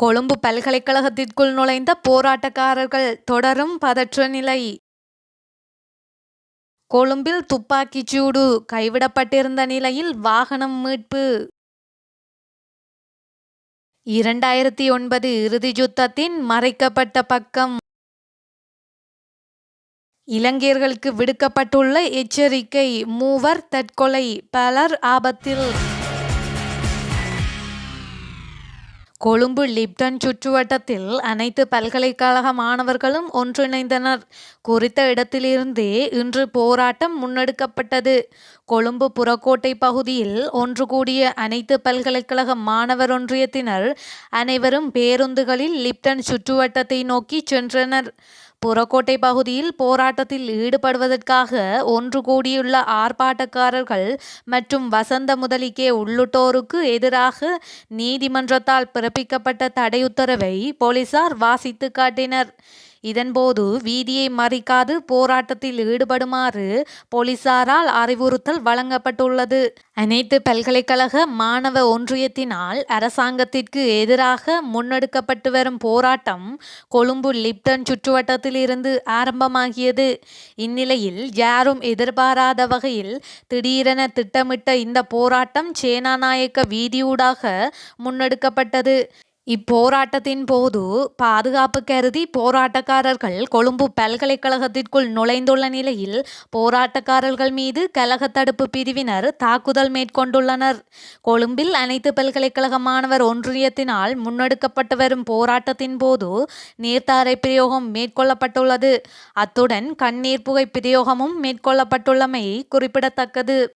கொழும்பு பல்கலைக்கழகத்திற்குள் நுழைந்த போராட்டக்காரர்கள் தொடரும் பதற்ற நிலை கொழும்பில் துப்பாக்கிச் சூடு கைவிடப்பட்டிருந்த நிலையில் வாகனம் மீட்பு. இரண்டாயிரத்தி ஒன்பது இறுதி யுத்தத்தின் மறைக்கப்பட்ட பக்கம். இலங்கையர்களுக்கு விடுக்கப்பட்டுள்ள எச்சரிக்கை மூவர் தற்கொலை பலர் ஆபத்தில். கொழும்பு லிப்டன் சுற்றுவட்டத்தில் அனைத்து பல்கலைக்கழக மாணவர்களும் ஒன்றிணைந்தனர். குறித்த இடத்திலிருந்தே இன்று போராட்டம் முன்னெடுக்கப்பட்டது. கொழும்பு புறக்கோட்டை பகுதியில் ஒன்று கூடிய அனைத்து பல்கலைக்கழக மாணவர் ஒன்றியத்தினர் அனைவரும் பேருந்துகளில் லிப்டன் சுற்றுவட்டத்தை நோக்கி சென்றனர். புறக்கோட்டை பகுதியில் போராட்டத்தில் ஈடுபடுவதற்காக ஒன்று கூடியுள்ள ஆர்ப்பாட்டக்காரர்கள் மற்றும் வசந்த முதலிக்கே உள்ளிட்டோருக்கு எதிராக நீதிமன்றத்தால் பிறப்பிக்கப்பட்ட தடையுத்தரவை போலீசார் வாசித்து காட்டினர். இதன்போது வீதியை மறிக்காது போராட்டத்தில் ஈடுபடுமாறு போலீசாரால் அறிவுறுத்தல் வழங்கப்பட்டுள்ளது. அனைத்து பல்கலைக்கழக மாணவ ஒன்றியத்தினால் அரசாங்கத்திற்கு எதிராக முன்னெடுக்கப்பட்டு வரும் போராட்டம் கொழும்பு லிப்டன் சுற்றுவட்டத்தில் இருந்து ஆரம்பமாகியது. இந்நிலையில் யாரும் எதிர்பாராத வகையில் திடீரென திட்டமிட்ட இந்த போராட்டம் சேனாநாயக்க வீதியூடாக முன்னெடுக்கப்பட்டது. இப்போராட்டத்தின் போது பாதுகாப்பு கருதி போராட்டக்காரர்கள் கொழும்பு பல்கலைக்கழகத்திற்குள் நுழைந்துள்ள நிலையில் போராட்டக்காரர்கள் மீது கலக தடுப்பு பிரிவினர் தாக்குதல் மேற்கொண்டுள்ளனர். கொழும்பில் அனைத்து பல்கலைக்கழக மாணவர் ஒன்றியத்தினால் முன்னெடுக்கப்பட்டு வரும் போராட்டத்தின் போது நீர்த்தாரை பிரயோகம் மேற்கொள்ளப்பட்டுள்ளது. அத்துடன் கண்ணீர் புகை பிரயோகமும் மேற்கொள்ளப்பட்டுள்ளமை குறிப்பிடத்தக்கது.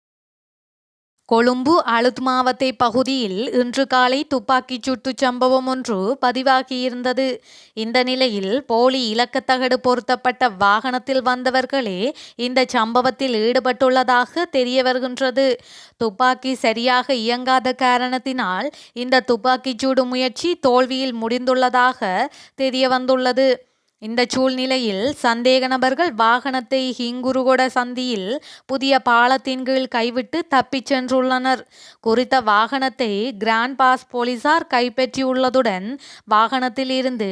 கொழும்பு அழுத் மாவத்தை பகுதியில் இன்று காலை துப்பாக்கிச் சூட்டுச் சம்பவம் ஒன்று பதிவாகியிருந்தது. இந்த நிலையில் போலி இலக்கத்தகடு பொருத்தப்பட்ட வாகனத்தில் வந்தவர்களே இந்த சம்பவத்தில் ஈடுபட்டுள்ளதாக தெரிய வருகின்றது. துப்பாக்கி சரியாக இயங்காத காரணத்தினால் இந்த துப்பாக்கிச் சூடு முயற்சி தோல்வியில் முடிந்துள்ளதாக தெரிய வந்துள்ளது. இந்த சூழ்நிலையில் சந்தேக நபர்கள் வாகனத்தை ஹிங்குருகொட சந்தியில் புதிய பாலத்தின் கீழ் கைவிட்டு தப்பிச் சென்றுள்ளனர். குறித்த வாகனத்தை கிராண்ட் பாஸ் போலீசார் கைப்பற்றியுள்ளதுடன் வாகனத்தில் இருந்து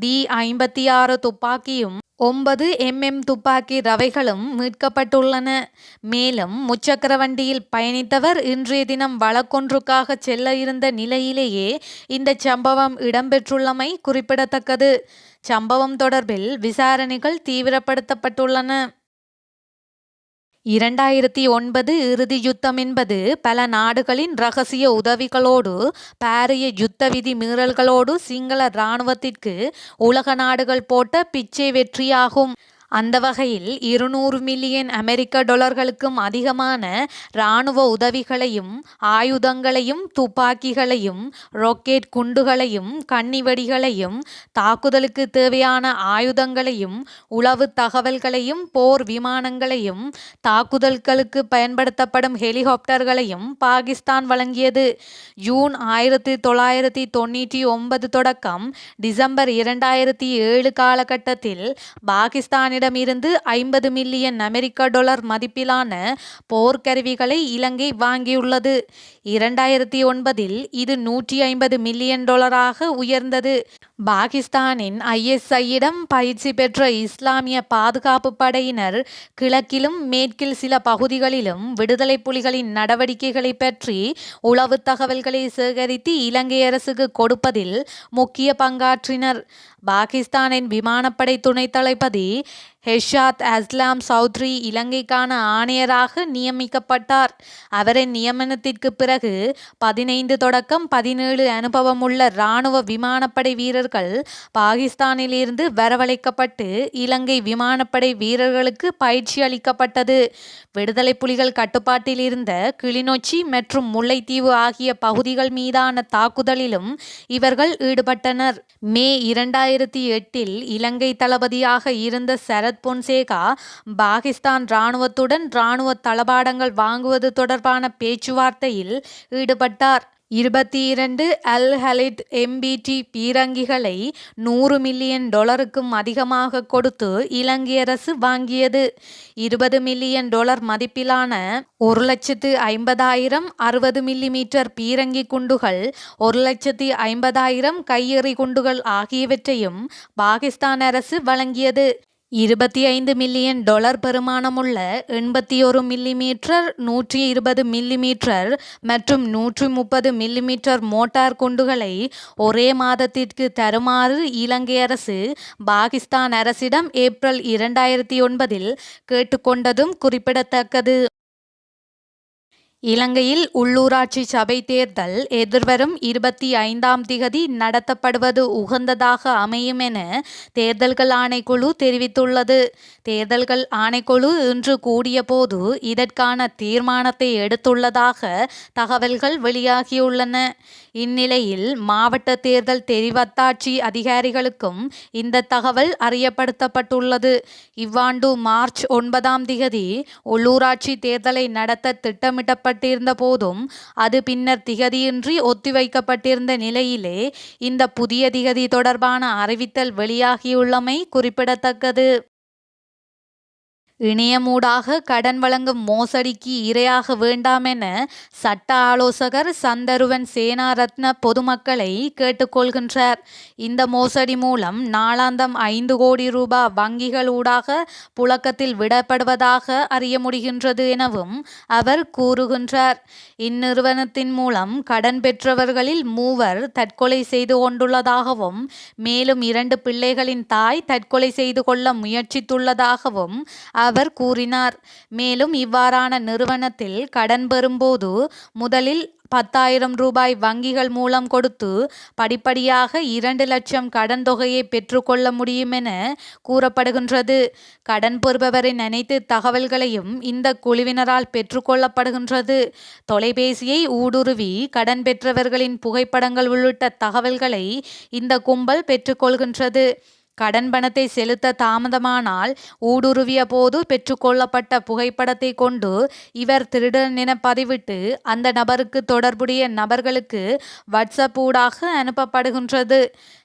டி ஐம்பத்தி ஆறு துப்பாக்கியும் ஒன்பது எம்எம் துப்பாக்கி ரவைகளும் மீட்கப்பட்டுள்ளன. மேலும் முச்சக்கர வண்டியில் பயணித்தவர் இன்றைய தினம் வழக்கொன்றுக்காக செல்ல இருந்த நிலையிலேயே இந்த சம்பவம் இடம்பெற்றுள்ளமை குறிப்பிடத்தக்கது. சம்பவம் தொடர்பில் விசாரணைகள் தீவிரப்படுத்தப்பட்டுள்ளன. இரண்டாயிரத்தி ஒன்பது இறுதி யுத்தம் என்பது பல நாடுகளின் இரகசிய உதவிகளோடு பாரிய யுத்த விதி மீறல்களோடு சிங்கள இராணுவத்திற்கு உலக நாடுகள் போட்ட பிச்சை வெற்றியாகும். அந்த வகையில் இருநூறு மில்லியன் அமெரிக்க டொலர்களுக்கும் அதிகமான இராணுவ உதவிகளையும் ஆயுதங்களையும் துப்பாக்கிகளையும் ராக்கெட் குண்டுகளையும் கன்னிவெடிகளையும் தாக்குதலுக்கு தேவையான ஆயுதங்களையும் உளவு தகவல்களையும் போர் விமானங்களையும் தாக்குதல்களுக்கு பயன்படுத்தப்படும் ஹெலிகாப்டர்களையும் பாகிஸ்தான் வழங்கியது. ஜூன் ஆயிரத்தி தொள்ளாயிரத்தி தொண்ணூற்றி ஒன்பது தொடக்கம் டிசம்பர் இரண்டாயிரத்தி ஏழு காலகட்டத்தில் பாகிஸ்தானில் இருந்து ஐம்பது மில்லியன் அமெரிக்க டொலர் மதிப்பிலான போர்க்கருவிகளை இலங்கை வாங்கியுள்ளது. இரண்டாயிரத்தி ஒன்பதில் இது நூற்றி ஐம்பது மில்லியன் டொலராக உயர்ந்தது. பாகிஸ்தானின் ஐஎஸ்ஐயிடம் பயிற்சி பெற்ற இஸ்லாமிய பாதுகாப்பு படையினர் கிழக்கிலும் மேற்கில் சில பகுதிகளிலும் விடுதலை புலிகளின் நடவடிக்கைகளை பற்றி உளவு தகவல்களை சேகரித்து இலங்கை அரசுக்கு கொடுப்பதில் முக்கிய பங்காற்றினர். பாகிஸ்தானின் விமானப்படை துணை தளபதி ஹெஷாத் அஸ்லாம் சௌத்ரி இலங்கைக்கான ஆணையராக நியமிக்கப்பட்டார். அவரின் நியமனத்திற்கு பிறகு பதினைந்து தொடக்கம் பதினேழு அனுபவமுள்ள இராணுவ விமானப்படை வீரர்கள் பாகிஸ்தானிலிருந்து வரவழைக்கப்பட்டு இலங்கை விமானப்படை வீரர்களுக்கு பயிற்சி அளிக்கப்பட்டது. விடுதலை புலிகள் கட்டுப்பாட்டில் இருந்த கிளிநொச்சி மற்றும் முல்லைத்தீவு ஆகிய பகுதிகள் மீதான தாக்குதலிலும் இவர்கள் ஈடுபட்டனர். மே இரண்டாயிரத்தி எட்டில் இலங்கை தளபதியாக இருந்த சர சரத் பொன்சேகா பாகிஸ்தான் இராணுவத்துடன் இராணுவ தளபாடங்கள் வாங்குவது தொடர்பான பேச்சுவார்த்தையில் ஈடுபட்டார். இருபத்தி இரண்டு அல் ஹலித் எம்பிடி பீரங்கிகளை நூறு மில்லியன் டொலருக்கும் அதிகமாக கொடுத்து இலங்கை அரசு வாங்கியது. இருபது மில்லியன் டொலர் மதிப்பிலான ஒரு லட்சத்து ஐம்பதாயிரம் அறுபது மில்லிமீட்டர் பீரங்கி குண்டுகள் ஒரு லட்சத்தி ஐம்பதாயிரம் கையெறி குண்டுகள் ஆகியவற்றையும் பாகிஸ்தான் அரசு வழங்கியது. இருபத்தி ஐந்து மில்லியன் டொலர் பெறுமானமுள்ள எண்பத்தி ஒரு மில்லிமீட்டர் நூற்றி இருபது மில்லிமீட்டர் மற்றும் நூற்றி முப்பது மில்லிமீட்டர் மோட்டார் குண்டுகளை ஒரே மாதத்திற்கு தருமாறு இலங்கை அரசு பாகிஸ்தான் அரசிடம் ஏப்ரல் இரண்டாயிரத்தி ஒன்பதில் கேட்டுக்கொண்டதும் குறிப்பிடத்தக்கது. இலங்கையில் உள்ளூராட்சி சபை தேர்தல் எதிர்வரும் இருபத்தி ஐந்தாம் திகதி நடத்தப்படுவது உகந்ததாக அமையும் என தேர்தல்கள் ஆணைக்குழு தெரிவித்துள்ளது. தேர்தல்கள் ஆணைக்குழு இன்று கூடியபோது இதற்கான தீர்மானத்தை எடுத்துள்ளதாக தகவல்கள் வெளியாகியுள்ளன. இந்நிலையில் மாவட்ட தேர்தல் தெரிவத்தாட்சி அதிகாரிகளுக்கும் இந்த தகவல் அறியப்படுத்தப்பட்டுள்ளது. இவ்வாண்டு மார்ச் ஒன்பதாம் திகதி உள்ளூராட்சி தேர்தலை நடத்த திட்டமிட்டப்பட்ட செய்யப்பட்டிருந்த போதும் அது பின்னர் திகதியின்றி ஒத்திவைக்கப்பட்டிருந்த நிலையிலே இந்த புதிய திகதி தொடர்பான அறிவித்தல் வெளியாகியுள்ளமை குறிப்பிடத்தக்கது. இணையமூடாக கடன் வழங்கும் மோசடிக்கு இரையாக வேண்டாம் என சட்ட ஆலோசகர் சந்தருவன் சேனாரத்ன பொதுமக்களை கேட்டுக்கொள்கின்றார். இந்த மோசடி மூலம் நாளாந்தம் ஐந்து கோடி ரூபாய் வங்கிகள் ஊடாக புழக்கத்தில் விடப்படுவதாக அறிய முடிகின்றது எனவும் அவர் கூறுகின்றார். இந்நிறுவனத்தின் மூலம் கடன் பெற்றவர்களில் மூவர் தற்கொலை செய்து கொண்டுள்ளதாகவும் மேலும் இரண்டு பிள்ளைகளின் தாய் தற்கொலை செய்து கொள்ள முயற்சித்துள்ளதாகவும் அவர் அவர் கூறினார். மேலும் இவ்வாறான நிறுவனத்தில் கடன் பெறும்போது முதலில் பத்தாயிரம் ரூபாய் வங்கிகள் மூலம் கொடுத்து படிப்படியாக இரண்டு லட்சம் கடன் தொகையை பெற்றுக்கொள்ள முடியும் என கூறப்படுகின்றது. கடன் பெறுபவரின் அனைத்து தகவல்களையும் இந்த குழுவினரால் பெற்றுக்கொள்ளப்படுகின்றது. தொலைபேசியை ஊடுருவி கடன் பெற்றவர்களின் புகைப்படங்கள் உள்ளிட்ட தகவல்களை இந்த கும்பல் பெற்றுக்கொள்கின்றது. கடன் பணத்தை செலுத்த தாமதமானால் ஊடுருவிய போது பெற்றுக்கொள்ளப்பட்ட புகைப்படத்தை கொண்டு இவர் திருடன் என பதிவிட்டு அந்த நபருக்கு தொடர்புடைய நபர்களுக்கு வாட்ஸ்அப் ஊடாக அனுப்பப்படுகின்றது.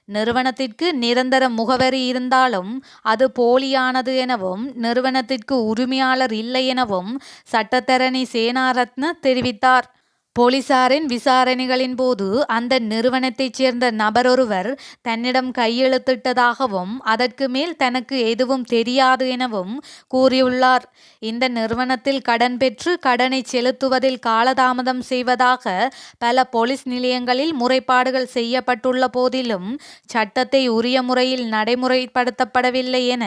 நிறுவனத்திற்கு நிரந்தர முகவரி இருந்தாலும் அது போலியானது எனவும் நிறுவனத்திற்கு உரிமையாளர் இல்லை எனவும் சட்டத்தரணி சேனாரத்ன தெரிவித்தார். போலீசாரின் விசாரணைகளின் போது அந்த நிறுவனத்தைச் சேர்ந்த நபரொருவர் தன்னிடம் கையெழுத்திட்டதாகவும் அதற்கு மேல் தனக்கு எதுவும் தெரியாது எனவும் கூறியுள்ளார். இந்த நிறுவனத்தில் கடன் பெற்று கடனை செலுத்துவதில் காலதாமதம் செய்வதாக பல போலீஸ் நிலையங்களில் முறைப்பாடுகள் செய்யப்பட்டுள்ள போதிலும் சட்டத்தை உரிய முறையில் நடைமுறைப்படுத்தப்படவில்லை என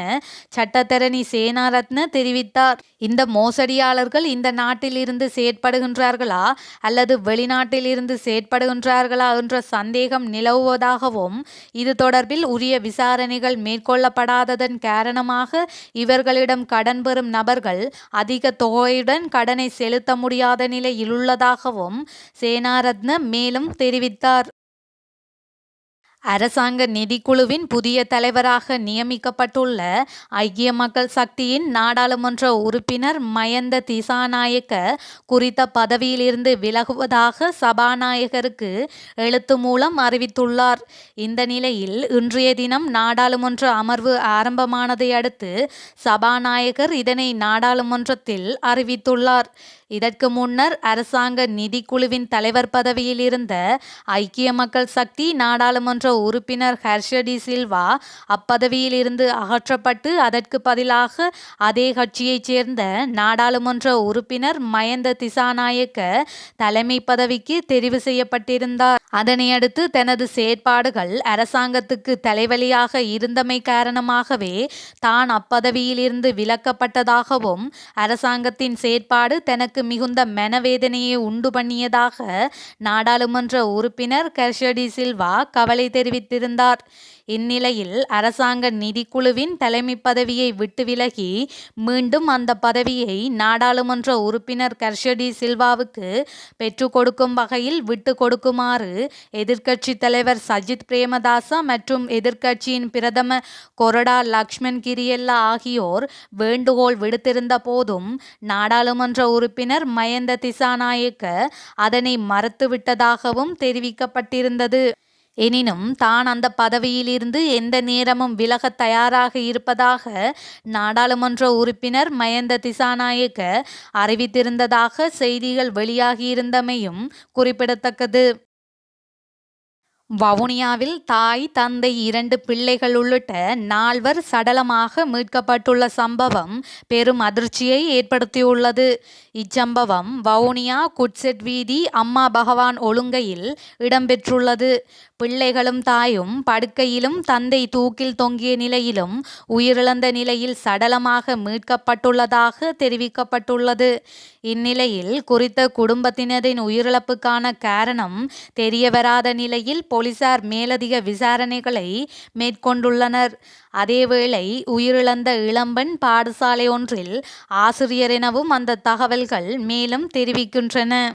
சட்டத்தரணி சேனாரத்ன தெரிவித்தார். இந்த மோசடியாளர்கள் இந்த நாட்டில் இருந்து செயற்படுகின்றார்களா அல்ல அல்லது வெளிநாட்டிலிருந்து செயற்படுகின்றார்களா என்ற சந்தேகம் நிலவுவதாகவும் இது தொடர்பில் உரிய விசாரணைகள் மேற்கொள்ளப்படாததன் காரணமாக இவர்களிடம் கடன் பெறும் நபர்கள் அதிக தொகையுடன் கடனை செலுத்த முடியாத நிலையில் உள்ளதாகவும் சேனாரத்ன மேலும் தெரிவித்தார். அரசாங்க நிதிக்குழுவின் புதிய தலைவராக நியமிக்கப்பட்டுள்ள ஐக்கிய மக்கள் சக்தியின் நாடாளுமன்ற உறுப்பினர் மயந்த திசாநாயக்க குறித்த பதவியிலிருந்து விலகுவதாக சபாநாயகருக்கு எழுத்து மூலம் அறிவித்துள்ளார். இந்த நிலையில் இன்றைய தினம் நாடாளுமன்ற அமர்வு ஆரம்பமானதை அடுத்து சபாநாயகர் இதனை நாடாளுமன்றத்தில் அறிவித்துள்ளார். இதற்கு முன்னர் அரசாங்க நிதிக்குழுவின் தலைவர் பதவியில் இருந்த ஐக்கிய மக்கள் சக்தி நாடாளுமன்ற உறுப்பினர் ஹர்ஷடி சில்வா அப்பதவியில் இருந்து அகற்றப்பட்டு அதற்கு பதிலாக அதே கட்சியைச் சேர்ந்த நாடாளுமன்ற உறுப்பினர் மயந்த திசாநாயக்க தலைமை பதவிக்கு தெரிவு செய்யப்பட்டிருந்தார். அதனையடுத்து தனது செயற்பாடுகள் அரசாங்கத்துக்கு தலைவலியாக இருந்தமை காரணமாகவே தான் அப்பதவியிலிருந்து விலக்கப்பட்டதாகவும் அரசாங்கத்தின் செயற்பாடு தனக்கு தனக்கு மிகுந்த மனவேதனையை உண்டு பண்ணியதாக நாடாளுமன்ற உறுப்பினர் கர்ஷடி சில்வா கவலை தெரிவித்திருந்தார். இந்நிலையில் அரசாங்க நிதிக்குழுவின் தலைமை பதவியை விட்டு விலகி மீண்டும் அந்த பதவியை நாடாளுமன்ற உறுப்பினர் கர்ஷடி சில்வாவுக்கு பெற்றுக் கொடுக்கும் வகையில் விட்டு கொடுக்குமாறு எதிர்க்கட்சி தலைவர் சஜித் பிரேமதாச மற்றும் எதிர்க்கட்சியின் பிரதம கொரடா லக்ஷ்மன் கிரியெல்லா ஆகியோர் வேண்டுகோள் விடுத்திருந்த போதும் நாடாளுமன்ற உறுப்பினர் மயந்த திசாநாயக்க அதனை மறுத்துவிட்டதாகவும் தெரிவிக்கப்பட்டிருந்தது. எனினும் தான் அந்த பதவியிலிருந்து எந்த நேரமும் விலகத் தயாராக இருப்பதாக நாடாளுமன்ற உறுப்பினர் மயந்த திசாநாயக்க அறிவித்திருந்ததாக செய்திகள் வெளியாகியிருந்தமையும் குறிப்பிடத்தக்கது. வவுனியாவில் தாய் தந்தை இரண்டு பிள்ளைகள் உள்ளிட்ட நால்வர் சடலமாக மீட்கப்பட்டுள்ள சம்பவம் பெரும் அதிர்ச்சியை ஏற்படுத்தியுள்ளது. இச்சம்பவம் வவுனியா குட்செட் வீதி அம்மா பகவான் ஒழுங்கையில் இடம்பெற்றுள்ளது. பிள்ளைகளும் தாயும் படுக்கையிலும் தந்தை தூக்கில் தொங்கிய நிலையிலும் உயிரிழந்த நிலையில் சடலமாக மீட்கப்பட்டுள்ளதாக தெரிவிக்கப்பட்டுள்ளது. இந்நிலையில் குறித்த குடும்பத்தினரின் உயிரிழப்புக்கான காரணம் தெரியவராத நிலையில் போலீசார் மேலதிக விசாரணைகளை மேற்கொண்டுள்ளனர். அதேவேளை உயிரிழந்த இளம்பெண் பாடசாலை ஒன்றில் ஆசிரியர் எனவும் அந்த தகவல்கள் மேலும் தெரிவிக்கின்றன.